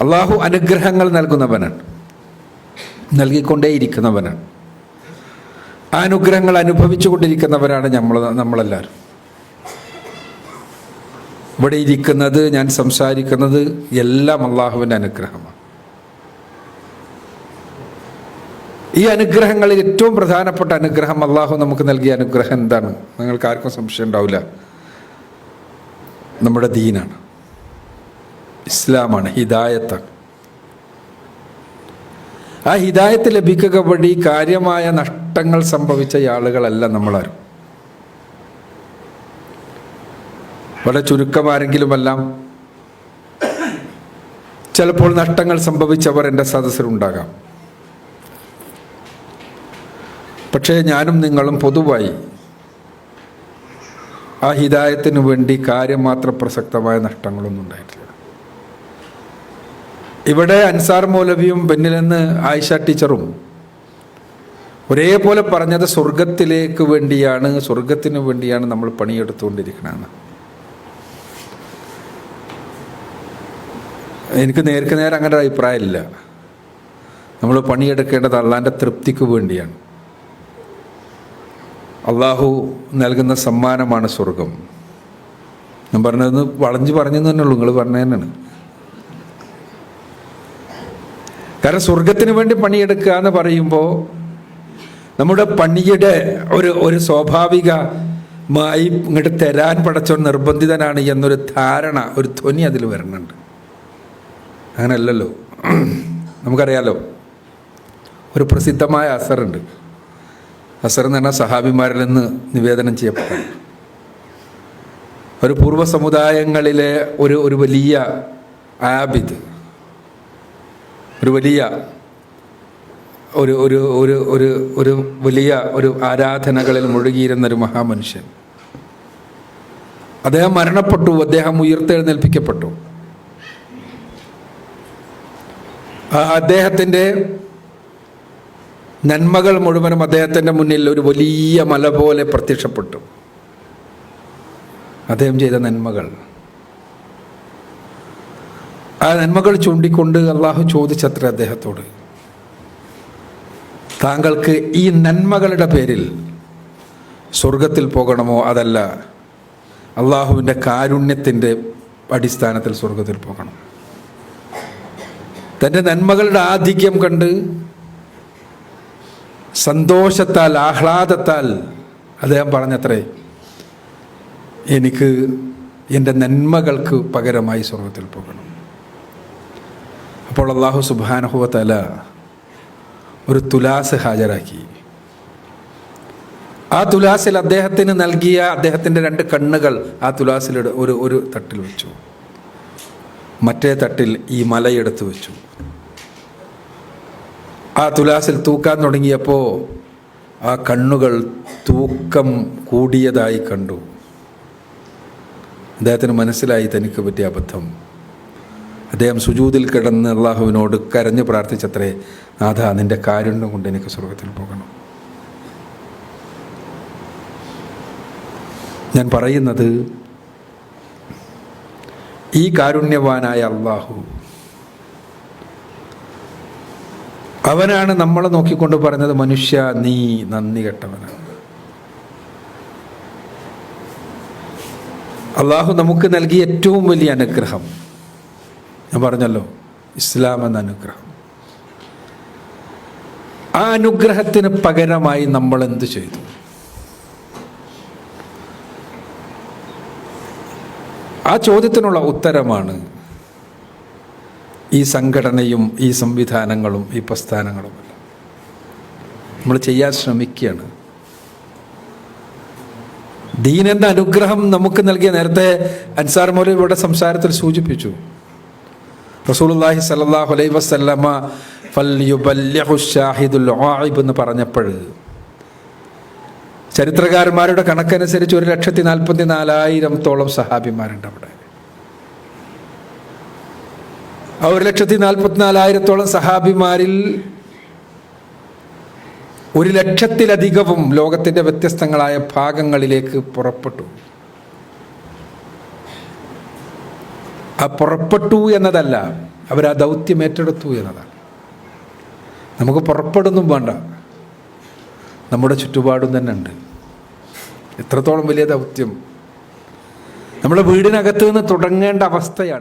അള്ളാഹു അനുഗ്രഹങ്ങൾ നൽകുന്നവനാണ്. നൽകിക്കൊണ്ടേയിരിക്കുന്നവനാണ്. ആ അനുഗ്രഹങ്ങൾ അനുഭവിച്ചു കൊണ്ടിരിക്കുന്നവരാണ് നമ്മൾ നമ്മളെല്ലാവരും. ഇവിടെ ഇരിക്കുന്നത് ഞാൻ സംസാരിക്കുന്നത് എല്ലാം അള്ളാഹുവിന്റെ അനുഗ്രഹമാണ്. ഈ അനുഗ്രഹങ്ങളിൽ ഏറ്റവും പ്രധാനപ്പെട്ട അനുഗ്രഹം അള്ളാഹു നമുക്ക് നൽകിയ അനുഗ്രഹം എന്താണ്? നിങ്ങൾക്ക് ആർക്കും സംശയം ഉണ്ടാവില്ല. നമ്മുടെ ദീനാണ്. ഇസ്ലാമാണ് ഹിദായത്താണ് ആ ഹിദായത്ത് ലഭിക്കുക വഴി കാര്യമായ നഷ്ടങ്ങൾ സംഭവിച്ച ആളുകളല്ല നമ്മളാരും. വളരെ ചുരുക്കം ആരെങ്കിലുമെല്ലാം ചിലപ്പോൾ നഷ്ടങ്ങൾ സംഭവിച്ചവർ എന്റെ സദസ്സിലുണ്ടാകാം. പക്ഷേ ഞാനും നിങ്ങളും പൊതുവായി ആ ഹിദായത്തിന് വേണ്ടി കാര്യം മാത്രം പ്രസക്തമായ നഷ്ടങ്ങളൊന്നും ഉണ്ടായിട്ടില്ല. ഇവിടെ അൻസാർ മൗലവിയും പിന്നിൽ നിന്ന് ആയിഷ ടീച്ചറും ഒരേപോലെ പറഞ്ഞത് സ്വർഗത്തിലേക്ക് വേണ്ടിയാണ് സ്വർഗത്തിന് വേണ്ടിയാണ് നമ്മൾ പണിയെടുത്തുകൊണ്ടിരിക്കണമെന്ന് എനിക്ക് നേർക്ക് നേരെ അങ്ങനെ ഒരു അഭിപ്രായമില്ല നമ്മൾ പണിയെടുക്കേണ്ടത് അള്ളാന്റെ തൃപ്തിക്ക് വേണ്ടിയാണ്. അള്ളാഹു നൽകുന്ന സമ്മാനമാണ് സ്വർഗം. ഞാൻ പറഞ്ഞതെന്ന് വളഞ്ഞു പറഞ്ഞെന്ന് തന്നെ ഉള്ളൂ നിങ്ങൾ പറഞ്ഞു തന്നെയാണ്. കാരണം സ്വർഗത്തിന് വേണ്ടി പണിയെടുക്കുക എന്ന് പറയുമ്പോൾ നമ്മുടെ പണിയുടെ ഒരു ഒരു സ്വാഭാവിക മായി ഇങ്ങോട്ട് തരാൻ പടച്ചോ നിർബന്ധിതനാണ് എന്നൊരു ധാരണ ഒരു ധ്വനി അതിൽ വരുന്നുണ്ട്. അങ്ങനെയല്ലല്ലോ നമുക്കറിയാലോ ഒരു പ്രസിദ്ധമായ അസറുണ്ട്. അസർ എന്ന് പറഞ്ഞാൽ സഹാബിമാരിൽ നിന്ന് നിവേദനം ചെയ്യപ്പെട്ട ഒരു പൂർവ സമുദായങ്ങളിലെ ഒരു ഒരു വലിയ ആബിദ്. ഒരു വലിയ ഒരു ഒരു ഒരു ഒരു ഒരു വലിയ ഒരു ആരാധനകളിൽ മുഴുകിയിരുന്ന ഒരു മഹാമനുഷ്യൻ. അദ്ദേഹം മരണപ്പെട്ടു അദ്ദേഹം ഉയർത്തെഴുന്നേൽപ്പിക്കപ്പെട്ടു. അദ്ദേഹത്തിന്റെ നന്മകൾ മുഴുവനും അദ്ദേഹത്തിന്റെ മുന്നിൽ ഒരു വലിയ മല പോലെ പ്രത്യക്ഷപ്പെട്ടു. അദ്ദേഹം ചെയ്ത നന്മകൾ. ആ നന്മകൾ ചൂണ്ടിക്കൊണ്ട് അള്ളാഹു ചോദിച്ചത്ര അദ്ദേഹത്തോട്. താങ്കൾക്ക് ഈ നന്മകളുടെ പേരിൽ സ്വർഗത്തിൽ പോകണമോ അതല്ല അള്ളാഹുവിന്റെ കാരുണ്യത്തിന്റെ അടിസ്ഥാനത്തിൽ സ്വർഗത്തിൽ പോകണം. തന്റെ നന്മകളുടെ ആധിക്യം കണ്ട് സന്തോഷത്താൽ ആഹ്ലാദത്താൽ അദ്ദേഹം പറഞ്ഞത്രേ എനിക്ക് എന്റെ നന്മകൾക്ക് പകരമായി സ്വർഗത്തിൽ പോകണം. അപ്പോൾ അള്ളാഹു സുബാനഹുവത്തല ഒരു തുലാസ് ഹാജരാക്കി. ആ തുലാസിൽ അദ്ദേഹത്തിന് നൽകിയ അദ്ദേഹത്തിന്റെ രണ്ട് കണ്ണുകൾ ആ തുലാസിൽ ഒരു ഒരു തട്ടിൽ വെച്ചു. മറ്റേ തട്ടിൽ ഈ മലയെടുത്ത് വെച്ചു. ആ തുലാസിൽ തൂക്കാൻ തുടങ്ങിയപ്പോൾ ആ കണ്ണുകൾ തൂക്കം കൂടിയതായി കണ്ടു. അദ്ദേഹത്തിന് മനസ്സിലായി തനിക്ക് പറ്റിയ അബദ്ധം. അദ്ദേഹം സുജൂതിൽ കിടന്ന് അള്ളാഹുവിനോട് കരഞ്ഞു പ്രാർത്ഥിച്ചത്രേ നാഥ നിന്റെ കാരുണ്യം കൊണ്ട് എനിക്ക് സ്വർഗത്തിൽ പോകണം. ഞാൻ പറയുന്നത് ഈ കാരുണ്യവാനായ അള്ളാഹു അവനാണ് നമ്മളെ നോക്കിക്കൊണ്ട് പറഞ്ഞത് മനുഷ്യ നീ നന്ദി കെട്ടവനാണ്. അള്ളാഹു നമുക്ക് നൽകിയ ഏറ്റവും വലിയ അനുഗ്രഹം ഞാൻ പറഞ്ഞല്ലോ ഇസ്ലാം എന്ന അനുഗ്രഹം. ആ അനുഗ്രഹത്തിന് പകരമായി നമ്മൾ എന്ത് ചെയ്തു? ആ ചോദ്യത്തിനുള്ള ഉത്തരമാണ് ഈ സംഘടനയും ഈ സംവിധാനങ്ങളും ഈ പ്രസ്ഥാനങ്ങളും നമ്മൾ ചെയ്യാൻ ശ്രമിക്കുകയാണ്. ദീൻ എന്ന അനുഗ്രഹം നമുക്ക് നൽകിയ നേരത്തെ അൻസാർ മൗലവി ഇവിടെ സംസാരത്തിൽ സൂചിപ്പിച്ചു. റസൂലുള്ളാഹി സല്ലല്ലാഹു അലൈഹി വസല്ലമ ഫൽയുബല്ലിഹു ഷാഹിദുൽ ആയിബ് എന്ന് പറഞ്ഞപ്പോൾ ചരിത്രകാരന്മാരുടെ കണക്കനുസരിച്ച് ഒരു ലക്ഷത്തി നാൽപ്പത്തി നാലായിരത്തോളം സഹാബിമാരുണ്ട് അവിടെ. ആ ഒരു ലക്ഷത്തി നാൽപ്പത്തിനാലായിരത്തോളം സഹാബിമാരിൽ ഒരു ലക്ഷത്തിലധികവും ലോകത്തിന്റെ വ്യത്യസ്തങ്ങളായ ഭാഗങ്ങളിലേക്ക് പുറപ്പെട്ടു. ആ പുറപ്പെട്ടു എന്നതല്ല. അവർ ആ ദൗത്യം ഏറ്റെടുത്തു എന്നതാണ്. നമുക്ക് പുറപ്പെടുന്നും വേണ്ട. നമ്മുടെ ചുറ്റുപാടും തന്നെ ഉണ്ട്. എത്രത്തോളം വലിയ ദൗത്യം. നമ്മുടെ വീടിനകത്ത് നിന്ന് തുടങ്ങേണ്ട അവസ്ഥയാണ്